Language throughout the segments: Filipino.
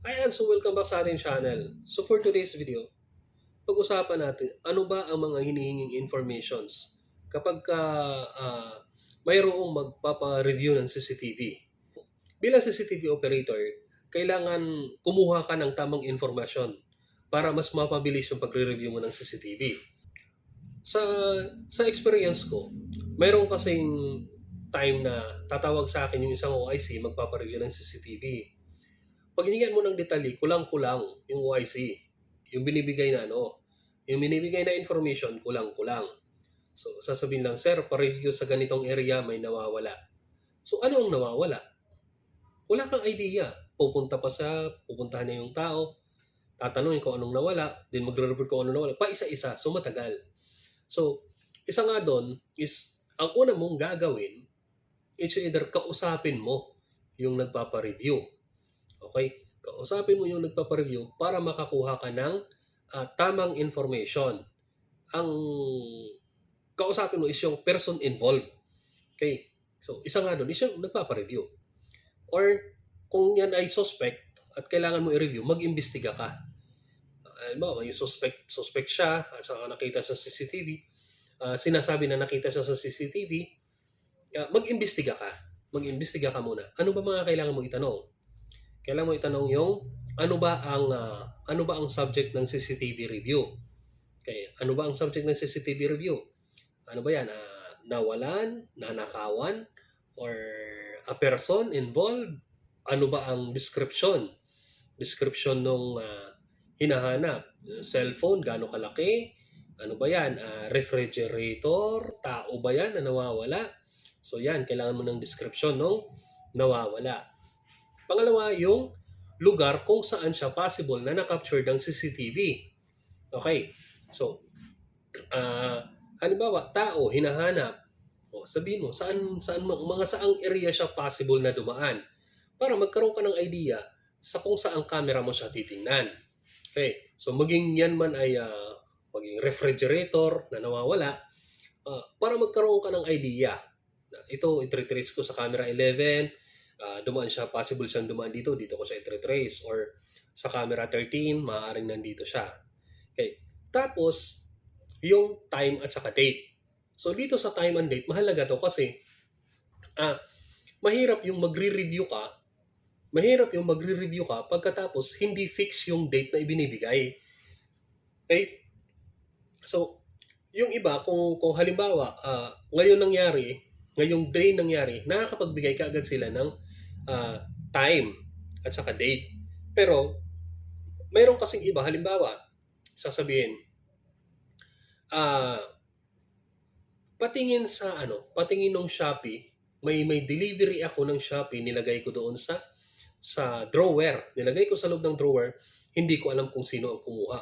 Ayan, so welcome back sa ating channel. So for today's video, pag-usapan natin ano ba ang mga hinihinging informations kapag ka ah, mayroong magpapa-review ng CCTV. Bilang CCTV operator, kailangan kumuha ka ng tamang informasyon para mas mapabilis yung pagre-review mo ng CCTV. Sa sa experience ko, mayroong kasing time na tatawag sa akin yung isang OIC magpapa-review ng CCTV pag hiningan mo ng detalye, kulang-kulang yung OIC. Yung binibigay na ano, yung binibigay na information, kulang-kulang. So, sasabihin lang, sir, pa-review sa ganitong area, may nawawala. So, ano ang nawawala? Wala kang idea. Pupunta pa sa, pupuntahan na yung tao, tatanungin kung anong nawala, then magre-report kung anong nawala, pa isa-isa. So, matagal. So, isa nga doon is, ang una mong gagawin, it's either kausapin mo yung nagpapa-review. Okay? Kausapin mo yung nagpapa-review para makakuha ka ng ah, tamang information. Ang kausapin mo is yung person involved. Okay? So, isa nga doon is yung nagpapa-review. Or, kung yan ay suspect at kailangan mo i-review, mag-imbestiga ka. Alam mo, yung suspect, suspect siya at saka nakita sa CCTV, ah, sinasabi na nakita siya sa CCTV, ah, mag-imbestiga ka. Mag-imbestiga ka muna. Ano ba mga kailangan mo itanong? Kailangan mo itanong yung ano ba ang ah, ano ba ang subject ng CCTV review? Okay, ano ba ang subject ng CCTV review? Ano ba 'yan? Ah, nawalan, nanakawan or a person involved? Ano ba ang description? Description nung ah, hinahanap. Cellphone, gaano kalaki? Ano ba 'yan? Ah, refrigerator, tao ba 'yan na nawawala? So 'yan, kailangan mo ng description nung nawawala. Pangalawa, yung lugar kung saan siya possible na na-capture ng CCTV. Okay. So, ah halimbawa, tao, hinahanap. O, sabihin mo, saan, saan, mga saang area siya possible na dumaan para magkaroon ka ng idea sa kung saang camera mo siya titingnan. Okay. So, maging yan man ay ah, maging refrigerator na nawawala, ah, para magkaroon ka ng idea. Ito, itratrace ko sa camera 11, Ah, dumaan siya, possible siyang dumaan dito, dito ko siya i-trace or sa camera 13, maaaring nandito siya. Okay. Tapos, yung time at saka date. So, dito sa time and date, mahalaga to kasi ah, mahirap yung magre-review ka, mahirap yung magre-review ka pagkatapos hindi fix yung date na ibinibigay. Okay? So, yung iba, kung, kung halimbawa, ah, ngayon nangyari, ngayong day nangyari, nakakapagbigay ka agad sila ng ah, time at saka date. Pero, mayroon kasing iba, halimbawa, sasabihin, ah, patingin sa ano, patingin ng Shopee, may may delivery ako ng Shopee, nilagay ko doon sa sa drawer. Nilagay ko sa loob ng drawer, hindi ko alam kung sino ang kumuha.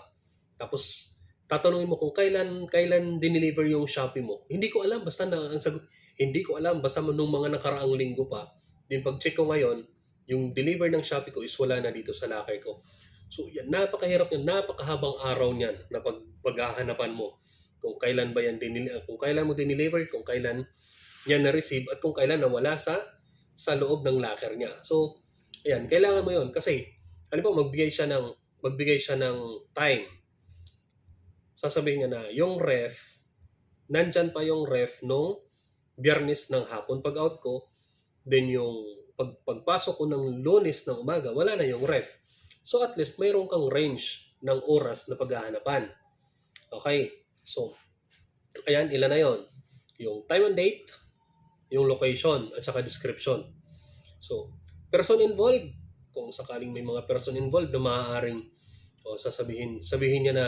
Tapos tatanungin mo kung kailan kailan dineliver yung Shopee mo. Hindi ko alam basta na ang sagot, hindi ko alam basta nung mga nakaraang linggo pa. Din pag-check ko ngayon, yung deliver ng Shopee ko is wala na dito sa locker ko. So yan, napakahirap yan, napakahabang araw niyan na pag paghahanapan mo kung kailan ba yan dinil kung kailan mo dineliver, kung kailan yan na-receive at kung kailan nawala sa sa loob ng locker niya. So, ayan, kailangan mo 'yon kasi halimbawa magbigay siya ng magbigay siya ng time. Sasabihin niya na yung ref nandyan pa yung ref nung biyernes ng hapon pag out ko, then yung pag, pagpasok ko ng lunes ng umaga, wala na yung ref. So at least mayroon kang range ng oras na paghahanapan. Okay, so ayan, ilan na yon Yung time and date, yung location, at saka description. So, person involved, kung sakaling may mga person involved na maaaring o sasabihin, sabihin niya na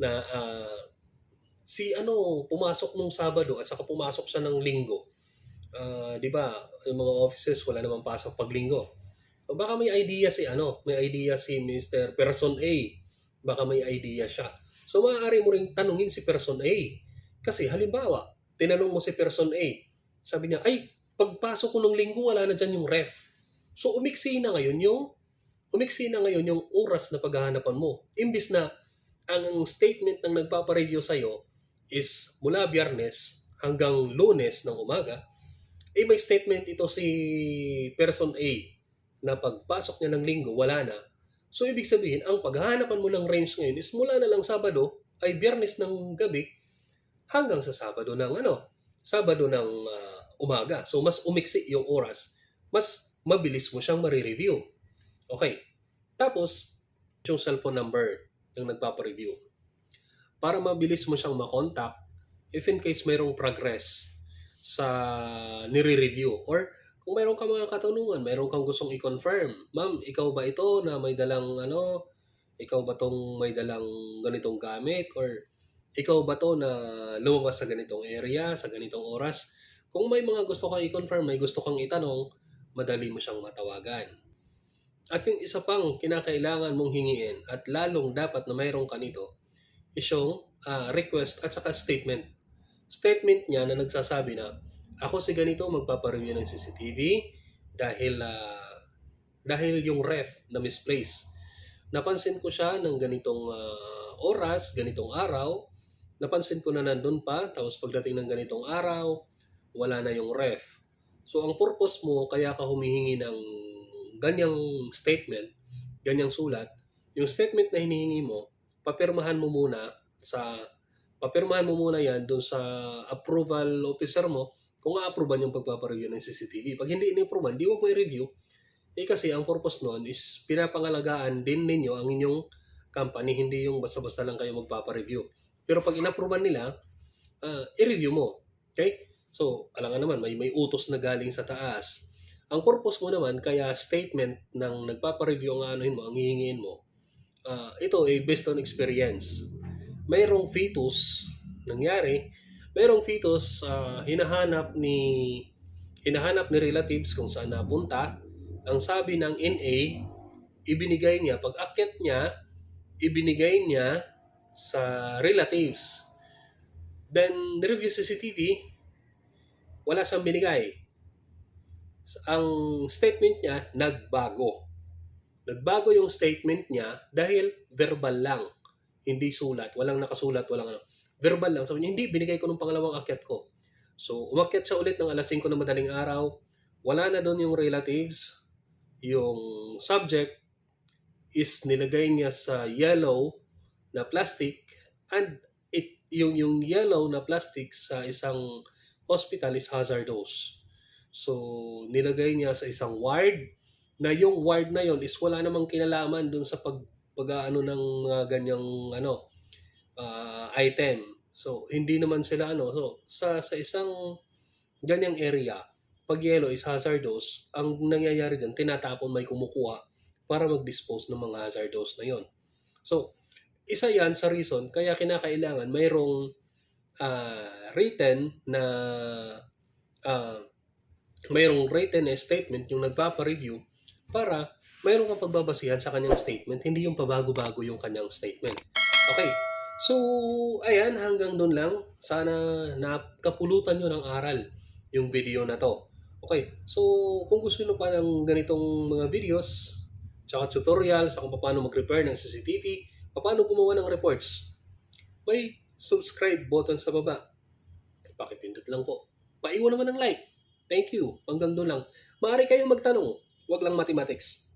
na ah, si ano pumasok nung Sabado at saka pumasok siya ng Linggo. Ah, 'di ba? Yung mga offices wala namang pasok pag Linggo. O baka may idea si ano, may idea si Mr. Person A. Baka may idea siya. So maaari mo ring tanungin si Person A. Kasi halimbawa, tinanong mo si Person A. Sabi niya, ay, pagpasok ko ng linggo, wala na dyan yung ref. So umiksi na ngayon yung umiksi na ngayon yung oras na paghahanapan mo. Imbis na ang statement ng nagpapareview sa'yo is mula biyernes hanggang lunes ng umaga, eh may statement ito si person A na pagpasok niya ng linggo, wala na. So, ibig sabihin, ang paghahanapan mo ng range ngayon is mula na lang Sabado ay biyernes ng gabi hanggang sa Sabado ng ano, Sabado ng ah, umaga. So, mas umiksi yung oras. Mas mabilis mo siyang marireview. Okay. Tapos, yung cellphone number ng nagpapareview. Para mabilis mo siyang makontak if in case mayroong progress sa nire-review or kung mayroon ka mga katanungan, mayroon kang gustong i-confirm, ma'am, ikaw ba ito na may dalang ano, ikaw ba tong may dalang ganitong gamit or ikaw ba to na lumabas sa ganitong area, sa ganitong oras? Kung may mga gusto kang i-confirm, may gusto kang itanong, madali mo siyang matawagan. At yung isa pang kinakailangan mong hingiin at lalong dapat na mayroon ka nito is yung ah, request at saka statement. Statement niya na nagsasabi na ako si ganito magpapareview ng CCTV dahil ah, dahil yung ref na misplace. Napansin ko siya ng ganitong ah, oras, ganitong araw. Napansin ko na nandun pa, tapos pagdating ng ganitong araw, wala na yung ref. So ang purpose mo, kaya ka humihingi ng ganyang statement, ganyang sulat, yung statement na hinihingi mo, papirmahan mo muna sa papirmahan mo muna yan doon sa approval officer mo kung a-approvean yung pagpapareview ng CCTV. Pag hindi in-approvean, di mo po i-review. Eh kasi ang purpose noon is pinapangalagaan din ninyo ang inyong company, hindi yung basta-basta lang kayo magpapareview. Pero pag in-approvean nila, ah, i-review mo. Okay? So, alam nga naman, may, may utos na galing sa taas. Ang purpose mo naman, kaya statement ng nagpapareview ang anuhin mo, ang hihingin mo, ah, ito ay based on experience. Mayroong fetus, nangyari, mayroong fetus, ah, hinahanap ni hinahanap ni relatives kung saan napunta. Ang sabi ng NA, ibinigay niya, pag akyat niya, ibinigay niya sa relatives. Then, review CCTV, wala siyang binigay. Ang statement niya, nagbago. Nagbago yung statement niya dahil verbal lang. Hindi sulat. Walang nakasulat, walang ano. Verbal lang. Sabi niya, hindi, binigay ko nung pangalawang akyat ko. So, umakyat siya ulit ng alas 5 ng madaling araw. Wala na doon yung relatives. Yung subject is nilagay niya sa yellow na plastic and it, yung, yung yellow na plastic sa isang hospital is hazardous. So, nilagay niya sa isang ward na yung ward na yon is wala namang kinalaman dun sa pag pag-ano ng mga ganyang ano ah, item. So, hindi naman sila ano. So, sa sa isang ganyang area, pag yellow is hazardous, ang nangyayari dyan, tinatapon may kumukuha para mag-dispose ng mga hazardous na yon. So, isa yan sa reason kaya kinakailangan mayroong ah, written na ah, mayroong written na statement yung nagpapa-review para mayroong kang pagbabasihan sa kanyang statement, hindi yung pabago-bago yung kanyang statement. Okay. So, ayan, hanggang doon lang. Sana nakapulutan nyo ng aral yung video na to. Okay. So, kung gusto nyo pa ng ganitong mga videos, tsaka tutorials sa kung paano mag-repair ng CCTV, paano gumawa ng reports, may subscribe button sa baba. Pakipindot lang po. Paiwan naman ng like. Thank you. Hanggang doon lang. Maaari kayong magtanong. Huwag lang mathematics.